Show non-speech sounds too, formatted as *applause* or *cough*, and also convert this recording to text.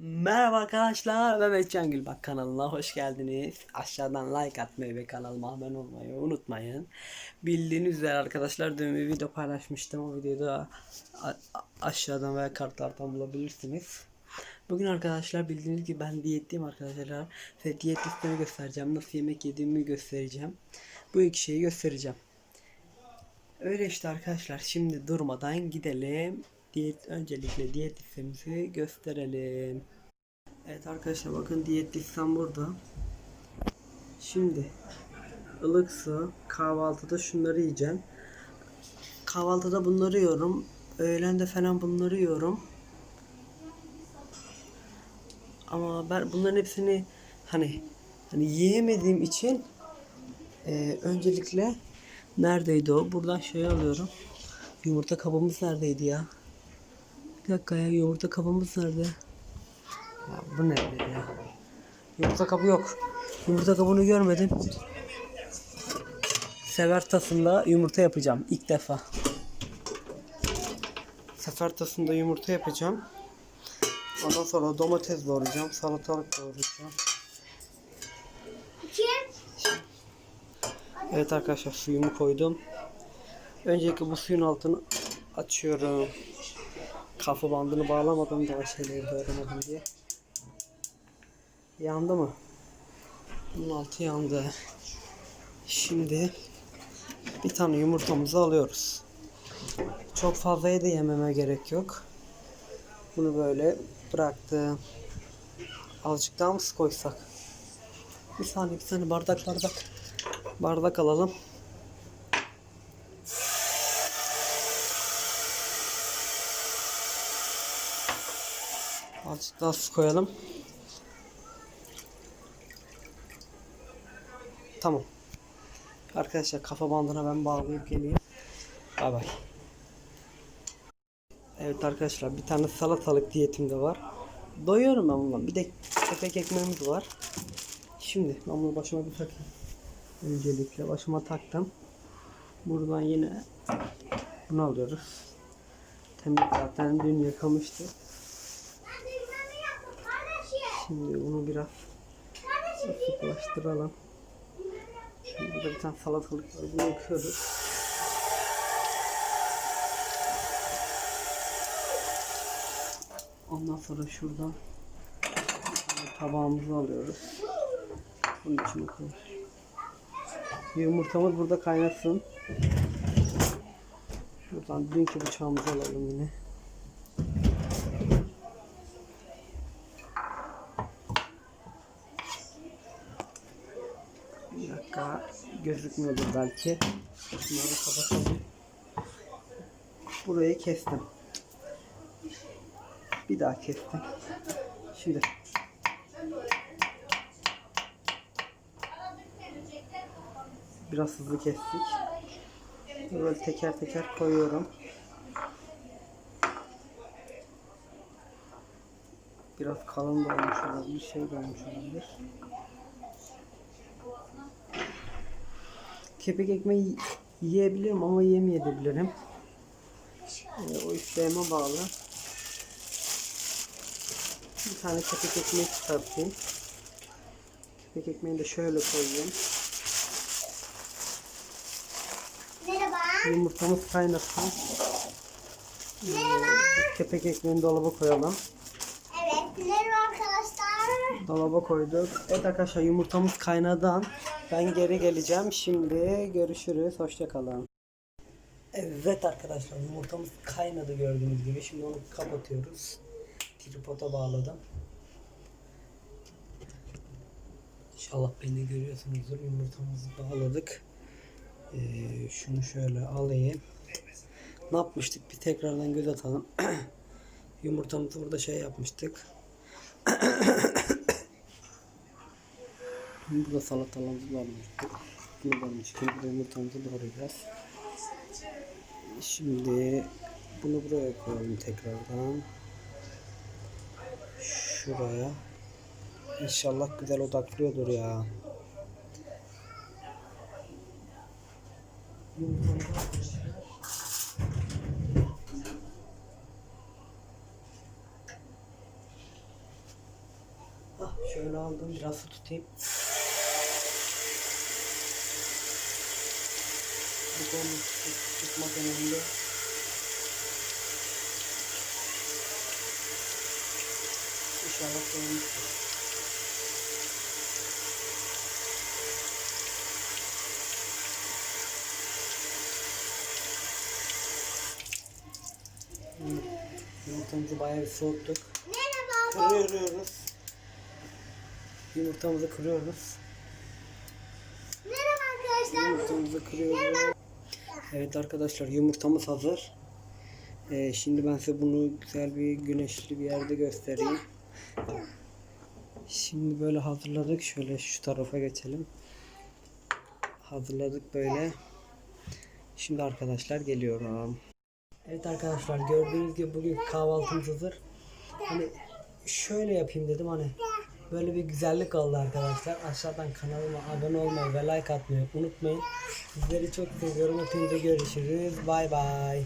Merhaba arkadaşlar, Mehmet Cangül Bak kanalına hoş geldiniz. Aşağıdan like atmayı ve kanalıma abone olmayı unutmayın. Bildiğiniz üzere arkadaşlar dün bir video paylaşmıştım. O videoyu da a- a- aşağıdan veya kartlardan bulabilirsiniz. Bugün arkadaşlar bildiğiniz gibi ben diyetteyim arkadaşlar. Size diyet listemi göstereceğim. Nasıl yemek yediğimi göstereceğim. Bu iki şeyi göstereceğim. Öyle işte arkadaşlar şimdi durmadan gidelim. Diyet öncelikle diyet listemizi gösterelim. Evet arkadaşlar bakın diyet listem burada. Şimdi ılık su kahvaltıda şunları yiyeceğim. Kahvaltıda bunları yiyorum. Öğlende falan bunları yiyorum. Ama ben bunların hepsini hani hani yiyemediğim için e, öncelikle neredeydi o? Buradan şey alıyorum. Yumurta kabımız neredeydi ya? Bir dakika ya yumurta kabımız nerede? Ya bu nerede ya? Yumurta kabı yok. Yumurta kabını görmedim. Sever tasında yumurta yapacağım ilk defa. Sefer tasında yumurta yapacağım. Ondan sonra domates doğrayacağım, salatalık doğrayacağım. Evet arkadaşlar suyumu koydum. Öncelikle bu suyun altını açıyorum. Kafa bandını bağlamadım daha şeyleri doğramadım diye. Yandı mı? Bunun altı yandı. Şimdi bir tane yumurtamızı alıyoruz. Çok fazlayı da yememe gerek yok. Bunu böyle bıraktım. Azıcık daha mı koysak? Bir saniye bir saniye bardak bardak. Bardak alalım. Azıcık daha su koyalım. Tamam. Arkadaşlar kafa bandına ben bağlayıp geleyim. Bay bay. Evet arkadaşlar bir tane salatalık diyetim de var. Doyuyorum ben bundan. Bir de kepek ekmeğimiz var. Şimdi ben bunu başıma bir takayım. Öncelikle başıma taktım. Buradan yine bunu alıyoruz. Temiz zaten dün yıkamıştı. Şimdi bunu biraz sıklaştıralım. Şimdi burada bir tane salatalık var. Bunu yakıyoruz. Ondan sonra şuradan tabağımızı alıyoruz. Bunun içine koyuyoruz. Yumurtamız burada kaynasın. Şuradan dünkü bıçağımızı alalım yine. Bir dakika gözükmüyordur belki. Bunları kapatalım. Burayı kestim. Bir daha kestim. Şimdi biraz hızlı kestik. Böyle teker teker koyuyorum. Biraz kalın da olmuş olabilir, şey de olmuş olabilir. Kepek ekmeği yiyebilirim ama yemeyebilirim. Ee, o isteğime bağlı. Bir tane kepek ekmeği çıkartayım. Kepek ekmeğini de şöyle koyayım. Merhaba. Yumurtamız kaynasın. Merhaba. Kepek ekmeğini dolaba koyalım. Evet. Merhaba arkadaşlar. Dolaba koyduk. Evet arkadaşlar yumurtamız kaynadan ben geri geleceğim. Şimdi görüşürüz. Hoşçakalın. Evet arkadaşlar yumurtamız kaynadı gördüğünüz gibi. Şimdi onu kapatıyoruz. Tripoda bağladım. İnşallah beni görüyorsunuzdur. Yumurtamızı bağladık. Ee, şunu şöyle alayım. Ne yapmıştık? Bir tekrardan göz atalım. *clears throat* Yumurtamızı burada şey yapmıştık. *clears throat* Burada salatalarımız varmış. Bunu varmış. Burada yumurtamızı doğrayacağız. Şimdi bunu buraya koyalım tekrardan. Şuraya. İnşallah güzel odaklıyordur ya. Ah, şöyle aldım biraz tutayım. Bu konu tut- tutmak önemli. İnşallah koymuştur. Yumurtamızı bayağı bir soğuttuk. Kırıyoruz. Yumurtamızı kırıyoruz. Merhaba arkadaşlar. Yumurtamızı kırıyoruz. Evet arkadaşlar yumurtamız hazır. Ee, şimdi ben size bunu güzel bir güneşli bir yerde göstereyim. Şimdi böyle hazırladık. Şöyle şu tarafa geçelim. Hazırladık böyle. Şimdi arkadaşlar geliyorum. Evet arkadaşlar gördüğünüz gibi bugün kahvaltımız hazır. Hani şöyle yapayım dedim hani böyle bir güzellik oldu arkadaşlar. Aşağıdan kanalıma abone olmayı ve like atmayı unutmayın. Sizleri çok seviyorum. Hepinize görüşürüz. Bay bay.